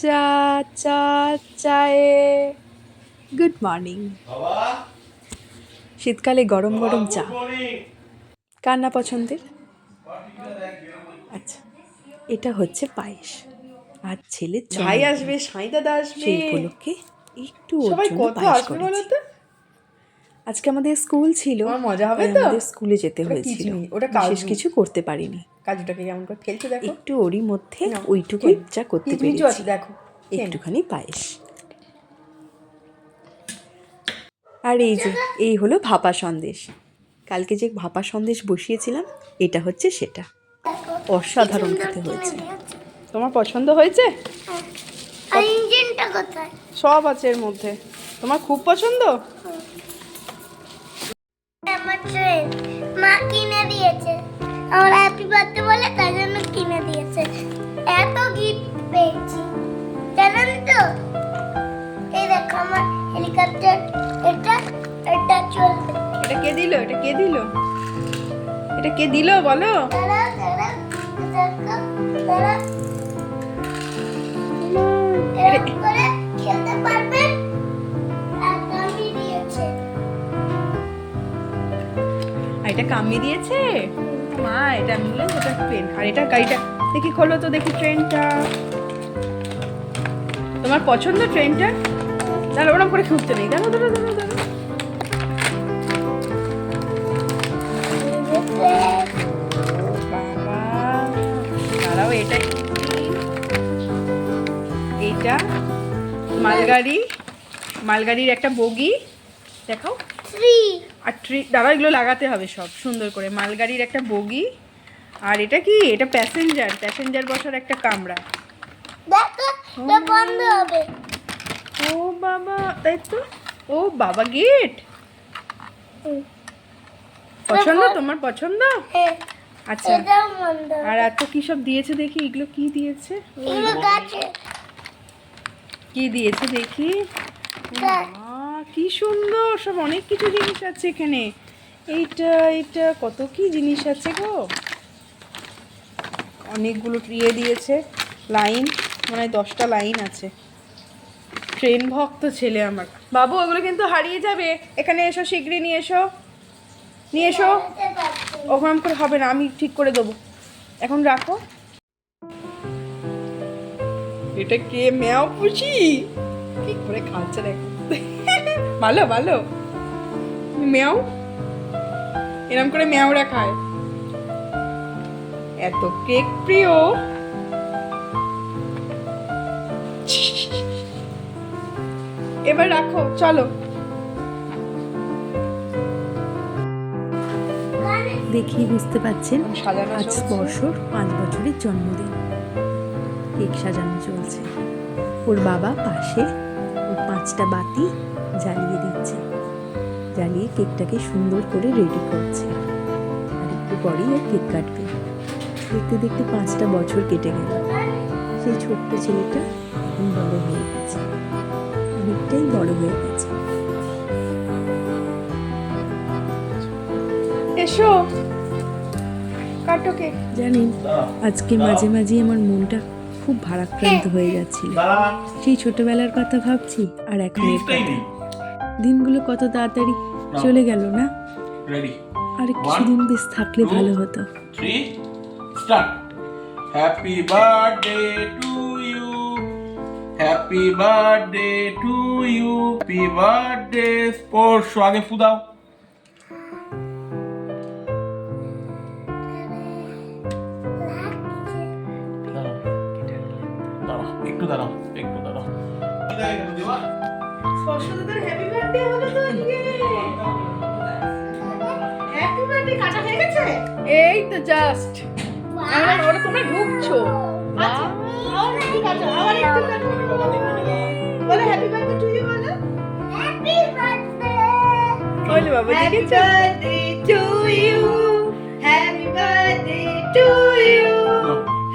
চা চা চায়ে। গুড মর্নিং শীতকালে গরম গরম চা। কার না পছন্দের? আচ্ছা এটা হচ্ছে পায়েস। আর ছেলের ভাই আসবে সাই দাদা আসবে। সেই উপলক্ষে একটু ওর সবাই জন্য পায়েস আসবে বলতো করেছি। আজকে আমাদের স্কুল ছিল। মজা হবে তো? আমাদের স্কুলে যেতে হয়েছিল। ওটা বিশেষ কিছু করতে পারিনি। কাজুটাকে কেমন করে ফেলছে দেখো। একটু ওরই মধ্যে ওইটুকুই। যা করতে পেরেছি। আছে দেখো একটুখানি পায়েস। আর এই যে এই হলো ভাপা সন্দেশ। কালকে যে ভাপা সন্দেশ বসিয়েছিলাম এটা হচ্ছে সেটা। অসাধারণ খেতে হয়েছে। তোমার পছন্দ হয়েছে? আর ইঞ্জিনটা কোথায়? সব আছে এর মধ্যে। তোমার খুব পছন্দ? আমার হ্যাপি বার্থডে বলে তার জন্য কিনে দিয়েছে। এত গিফট পেয়েছি জানেন তো? এই দেখো আমার হেলিকপ্টার এটা এটা চলবে। এটা কে দিল? এটা কে দিল? এটা কে দিল বলো? খেলতে পারবেন এটা কামি দিয়েছে? মা, এটা বললাম ওটা পেন। আর এটা গাড়িটা। দেখি খোলো তো, দেখি ট্রেনটা। তোমার পছন্দ ট্রেনটা? দাঁড়া ওরকম করে খুঁজতে নেই। দাঁড়ো দাঁড়ো দাঁড়ো এটা মালগাড়ি। মালগাড়ির একটা বগি। দেখাও। থ্রি আর ট্রি দাঁড়া এগুলো লাগাতে হবে সব সুন্দর করে। মালগাড়ির একটা বগি আর এটা কি? এটা প্যাসেঞ্জার প্যাসেঞ্জার বসার একটা কামরা। ও বাবা তাই তো? ও বাবা গেট পছন্দ তোমার পছন্দ? হ্যাঁ। আচ্ছা। আর এত কি সব দিয়েছে দেখি? এগুলো কি দিয়েছে? কি দিয়েছে দেখি। আহ, কি সুন্দর, সব অনেক কিছু জিনিস আছে এখানে। এইটা এইটা, কত কি জিনিস আছে গো। অনেকগুলো ইয়ে দিয়েছে লাইন মানে দশটা লাইন আছে। ট্রেন ভক্ত ছেলে আমার। বাবু, ওগুলো কিন্তু হারিয়ে যাবে। এখানে এসো শীঘ্রই নিয়ে এসো। নিয়ে এসো। এটা। ওরকম করে হবে না, আমি ঠিক করে দেবো। এখন রাখো। এটা কে, ম্যাও পুষি? কি করে খাচ্ছে দেখো। ভালো ভালো। ম্যাও? এরম করে ম্যাওরা খায়। এত কেক প্রিয়। এবার রাখো চলো। দেখেই বুঝতে পাচ্ছেন আজ। স্পর্শর পাঁচ বছরের জন্মদিন। কেক সাজানো চলছে। ওর বাবা পাশে ওর পাঁচটা বাতি জ্বালিয়ে দিচ্ছে। জ্বালিয়ে কেকটাকে সুন্দর করে রেডি করছে। আর একটু পরেই ও কেক কাটবে। দেখতে দেখতে পাঁচটা বছর কেটে গেল। সেই ছোট্ট ছেলেটা এখন বড় হয়ে গেছে। অনেকটাই বড় হয়ে গেছে। এসো। কাটো কেক। জানেন আজকে মাঝে মাঝে আমার মনটা খুব ভারাক্রান্ত হয়ে যাচ্ছিল। সেই ছোটবেলার কথা ভাবছি আর এখনের জিনিসটাই কথা। নেই। দিনগুলো কত তাড়াতাড়ি চলে গেল না? আর কিছুদিন বেশ থাকলে ভালো হতো। Happy birthday to you happy birthday to you happy birthday Sparsha আগে ফুদাও দাঁড়াও একটু দাঁড়াও একটু দাঁড়াও। স্পর্শদাদার হ্যাপি বার্থডে হলো তো হ্যাপি বার্থডে কাটা হয়ে গেছে? এই তো জাস্ট আমরা ওরা তোমরা ঢুকছো। আচ্ছা আবার একটু কাটো আবার একটু কাটো। বলো হ্যাপি বার্থডে টু ইউ বলো। হ্যাপি বার্থডে বলো বাবা happy birthday to you happy birthday to you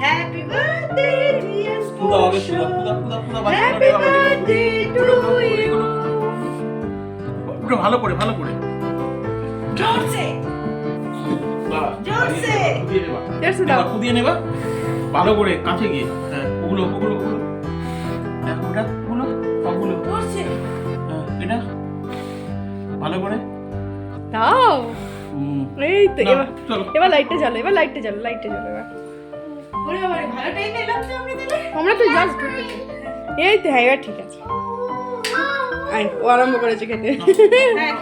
happy birthday dear বাজি হ্যাপি বার্থডে ভালো করে ভালো করে। জোরসে জোরসে। জোরসে দাও। ফুদিয়ে নেবা ভালো করে কাছে গিয়ে। হ্যাঁ ওগুলো ওগুলো ওগুলো। ওটা গুলো সবগুলো। পড়ছে হ্যাঁ, এটা। ভালো করে। তাও এই তো এবার এবার লাইটটা জ্বালো এবার লাইটটা জ্বালো লাইটটা জ্বালো এবার। আমরা তো জাস্ট এই তো হ্যাঁ এবার ঠিক আছে। ও আরম্ভ করেছে খেতে। হ্যাঁ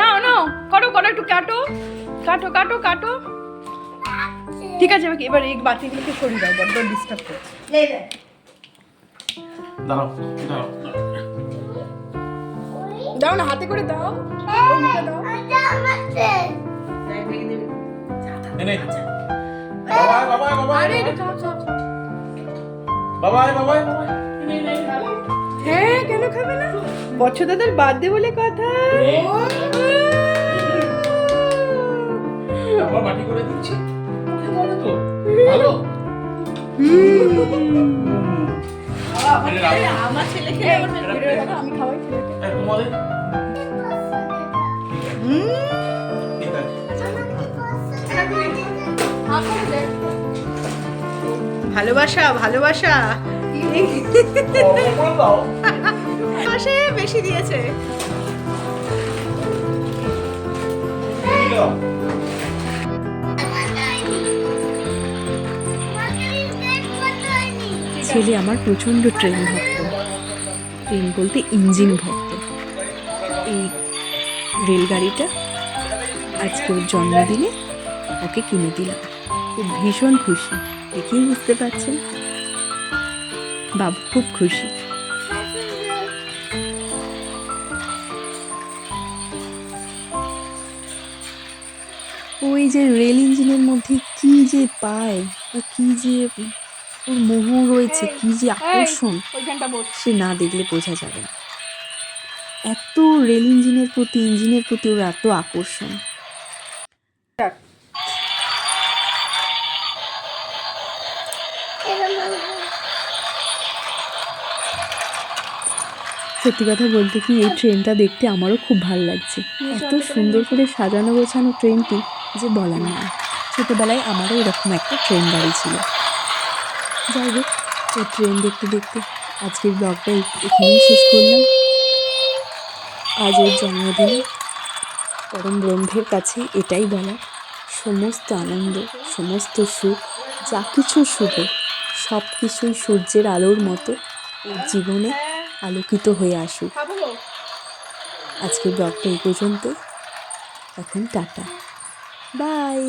না নাও করো করো একটু কাটো। কাটো কাটো কাটো। ঠিক আছে এবার এবার এই বাতিগুলোকে সরিয়ে দাও বড্ড ডিস্টার্ব করছে। দাঁড়াও দাঁড়াও। দাও না হাতে করে দাও। ওর মুখে দাও। ওটা আমাকে এনে। হ্যাঁ কেন খাবে না? বছর দাদার বার্থডে বলে কথা। আবার বাটি করে দিচ্ছি। ওকে তো। ভালো? আমার ছেলে খেলে আমার ভিডিও দেখো আমি খাওয়াই ছেলেকে তোমাদের? ভালোবাসা ভালোবাসা। পাশে বেশি দিয়েছে। ছেলে আমার প্রচণ্ড ট্রেন ভক্ত। ট্রেন বলতে ইঞ্জিন ভক্ত। এই রেলগাড়িটা আজকে ওর জন্মদিনে ওকে কিনে দিলাম। ও ভীষণ খুশি। দেখেই বুঝতে পারছেন। বাবু খুব খুশি। ওই যে রেল ইঞ্জিনের মধ্যে কি যে পায় বা কি যে ওর মোহ রয়েছে কি যে আকর্ষণ সে না দেখলে বোঝা যাবে না। এত রেল ইঞ্জিনের প্রতি ইঞ্জিনের প্রতি ওর এত আকর্ষণ। সত্যি কথা বলতে কি, এই ট্রেনটা দেখতে আমারও খুব ভালো লাগছে। এত সুন্দর করে সাজানো গোছানো ট্রেনটি যে বলার নয় ছোটোবেলায় আমারও এরকম একটা ট্রেন গাড়ি ছিল। যাই হোক, এই ট্রেন দেখতে দেখতে আজকের ব্লগটা এখানেই শেষ করলাম। আজ ওর জন্মদিনে পরম ব্রহ্মের কাছে এটাই বলা সমস্ত আনন্দ, সমস্ত সুখ, যা কিছু শুভ সব কিছুই সূর্যের আলোর মতো, ওর জীবনে আলোকিত হয়ে আসুক। আজকে ব্লগটা এই পর্যন্ত এখন টাটা। বাই।